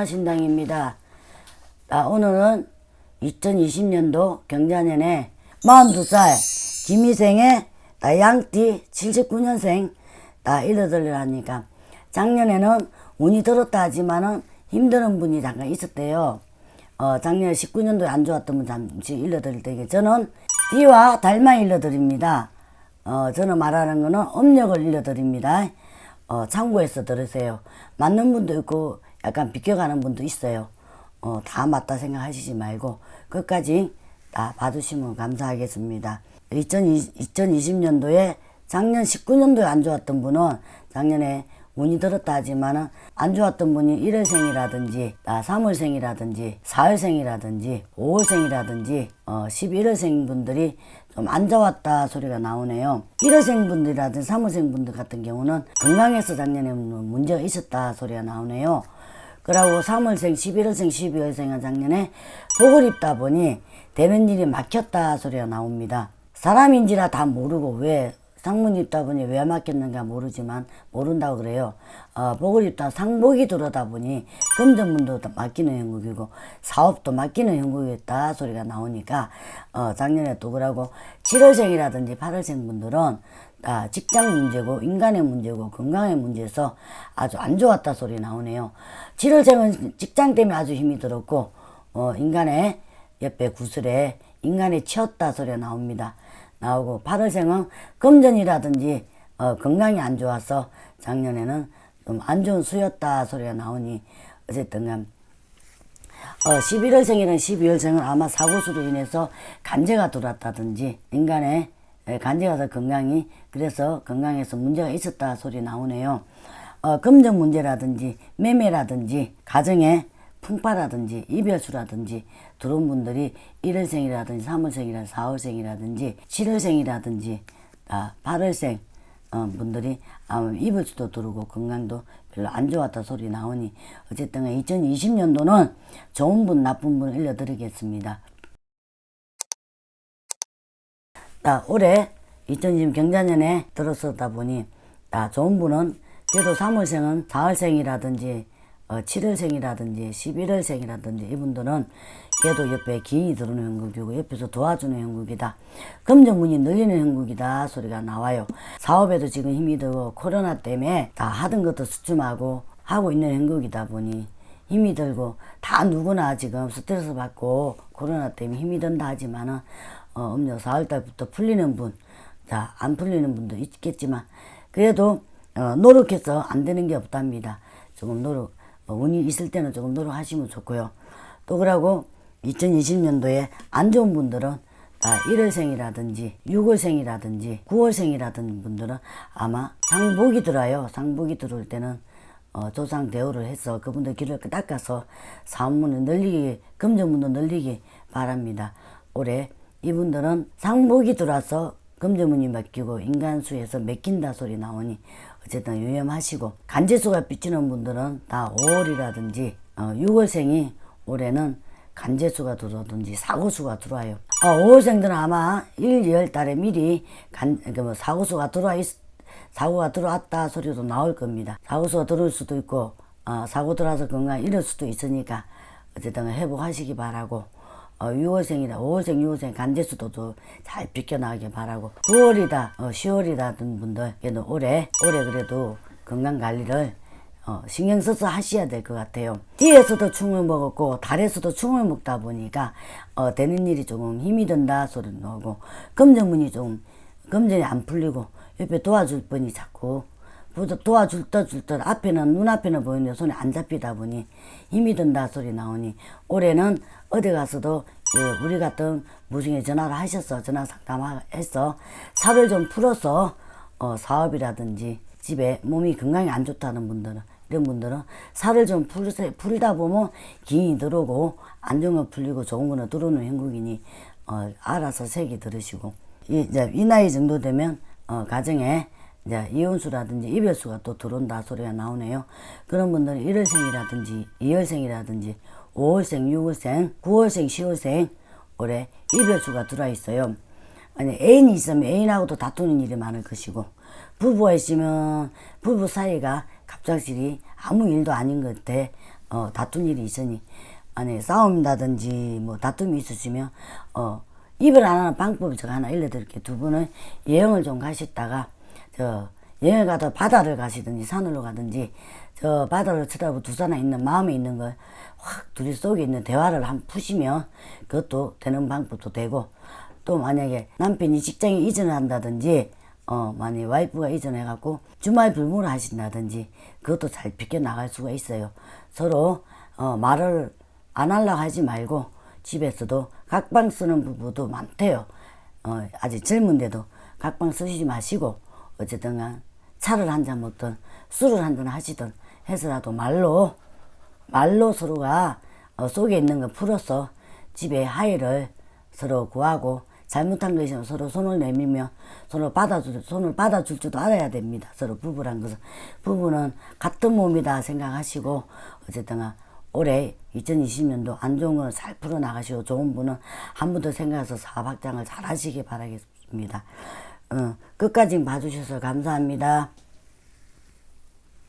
인천영화신당입니다. 아, 오늘은 2020년도 경자년에 42살 김희생의 나 양띠 79년생 나 일러들으라니까 작년에는 운이 들었다 하지만은 힘드는 분이 잠깐 있었대요. 어, 작년 19년도에 안 좋았던 분 잠시 일러드릴 때에 저는 띠와 달만 일러드립니다. 어, 저는 말하는 거는 음력을 일러드립니다. 어, 참고해서 들으세요. 맞는 분도 있고 약간 비껴가는 분도 있어요. 어, 다 맞다 생각하시지 말고 끝까지 다 봐주시면 감사하겠습니다. 2020, 2020년도에 작년 19년도에 안 좋았던 분은 작년에 운이 들었다 하지만은 안 좋았던 분이 1월생이라든지 아, 3월생이라든지 4월생이라든지 5월생이라든지 어, 11월생 분들이 좀 안 좋았다 소리가 나오네요. 1월생 분들이라든지 3월생 분들 같은 경우는 건강에서 작년에 문제가 있었다 소리가 나오네요. 그러고 3월생, 11월생, 12월생은 작년에 복을 입다 보니 되는 일이 막혔다 소리가 나옵니다. 사람인지라 다 모르고 왜 상문 입다 보니 왜 막혔는가 모르지만 모른다고 그래요. 어, 복을 입다 상복이 들어다 보니 금전문도 맡기는 형국이고 사업도 맡기는 형국이었다 소리가 나오니까 어, 작년에 또 그러고 7월생이라든지 8월생 분들은 아, 직장 문제고 인간의 문제고 건강의 문제에서 아주 안 좋았다 소리 나오네요. 7월생은 직장 때문에 아주 힘이 들었고 어, 인간의 옆에 구슬에 인간에 치였다 소리가 나옵니다. 나오고 8월생은 금전이라든지 어, 건강이 안 좋아서 작년에는 좀 안 좋은 수였다 소리가 나오니 어쨌든 간 어, 11월생이랑 12월생은 아마 사고수로 인해서 간제가 들어왔다든지 인간의 에, 간제가 더 건강이 그래서 건강에서 문제가 있었다 소리 나오네요. 어, 금전 문제라든지 매매라든지 가정에 풍파라든지 이별수라든지 들어온 분들이 1월생이라든지 3월생이라든지 4월생이라든지 7월생이라든지 아, 8월생 어, 분들이 아마 입을 수도 들고 건강도 별로 안 좋았다 소리 나오니 어쨌든 2020년도는 좋은 분 나쁜 분 알려드리겠습니다. 나 올해 2020 경자년에 들어서다 보니 나 좋은 분은 그래도 3월생은 4월생이라든지 어, 7월생이라든지 11월생이라든지 이분들은 그래도 옆에 기인이 들어오는 형국이고 옆에서 도와주는 형국이다. 금전문이 늘리는 형국이다 소리가 나와요. 사업에도 지금 힘이 들고 코로나 때문에 다 하던 것도 수춤하고 하고 있는 형국이다 보니 힘이 들고 다 누구나 지금 스트레스 받고 코로나 때문에 힘이 든다 하지만은 어, 음력 4월달부터 풀리는 분, 자, 안 풀리는 분도 있겠지만 그래도 어, 노력해서 안 되는 게 없답니다. 조금 노력, 어, 운이 있을 때는 조금 노력하시면 좋고요. 또 그러고 2020년도에 안 좋은 분들은 아, 1월생이라든지 6월생이라든지 9월생이라든지 분들은 아마 상복이 들어요. 상복이 들어올 때는 어, 조상 대우를 해서 그분들 길을 닦아서 사문을 늘리기, 금전문도 늘리기 바랍니다. 올해 이분들은 상복이 들어와서 금전문이 맡기고 인간수에서 맡긴다 소리 나오니 어쨌든 유념하시고 간제수가 비치는 분들은 다 5월이라든지 어, 6월생이 올해는 간제수가 들어오든지 사고수가 들어와요. 어, 5월생들은 아마 1, 2월 달에 미리 간, 그뭐 사고수가 들어와 있, 사고가 들어왔다 소리도 나올 겁니다. 사고수가 들어올 수도 있고 어, 사고 들어와서 건강 잃을 수도 있으니까 어쨌든 회복하시기 바라고 어, 6월생이다 5월생 6월생 간제수도 잘 비켜나가길 바라고 9월이다 어, 10월이다 등 분들 그래도 올해 올해 그래도 건강관리를 어, 신경 써서 하셔야 될 것 같아요. 뒤에서도 충을 먹었고 달에서도 충을 먹다 보니까 어, 되는 일이 조금 힘이 든다 소리 나오고 금전문이 좀 금전이 안 풀리고 옆에 도와줄 분이 자꾸 도- 도와줄 듯 줄 듯 앞에는 눈앞에는 보이는데 손에 안 잡히다 보니 힘이 든다 소리 나오니 올해는 어디 가서도 예, 우리 같은 무중에 전화를 하셔서 전화 상담해서 살을 좀 풀어서 어, 사업이라든지 집에 몸이 건강이 안 좋다는 분들은 이런 분들은 살을 좀 풀세, 풀다 보면 기인이 들어오고 안 좋은 거 풀리고 좋은 거는 들어오는 행국이니 어, 알아서 색이 들으시고. 이, 이제 이 나이 정도 되면 어, 가정에 이제 이혼수라든지 이별수가 또 들어온다 소리가 나오네요. 그런 분들은 1월생이라든지 2월생이라든지 5월생, 6월생, 9월생, 10월생 올해 이별수가 들어와 있어요. 아니 애인이 있으면 애인하고도 다투는 일이 많을 것이고 부부가 있으면 부부 사이가 갑작스레 아무 일도 아닌 것 같아 어, 다툰 일이 있으니 아니 싸움이라든지 뭐 다툼이 있으시면 어 입을 안 하는 방법을 제가 하나 알려드릴게요. 두 분은 여행을 좀 가셨다가 저 여행 가다 바다를 가시든지 산으로 가든지 저 바다를 쳐다보고 두 사람 있는 마음에 있는 걸 확 둘이 속에 있는 대화를 한번 푸시면 그것도 되는 방법도 되고 또 만약에 남편이 직장에 이전을 한다든지 어 만약 와이프가 이전해 갖고 주말 불문을 하신다든지 그것도 잘 비껴 나갈 수가 있어요. 서로 어 말을 안 하려고 하지 말고 집에서도 각방 쓰는 부부도 많대요. 어 아직 젊은데도 각방 쓰시지 마시고 어쨌든 간 차를 한 잔 먹든 술을 한 잔 하시든 해서라도 말로 말로 서로가 어, 속에 있는 거 풀어서 집에 하의를 서로 구하고 잘못한 것이 서로 손을 내밀며 서로 받아줄 손을 받아줄 줄도 알아야 됩니다. 서로 부부란 것은 부부는 같은 몸이다 생각하시고 어쨌든 간 올해 2020년도 안 좋은 거는 잘 풀어 나가시고 좋은 분은 한번더 생각해서 사업 확장을 잘 하시기 바라겠습니다. 어, 끝까지 봐주셔서 감사합니다.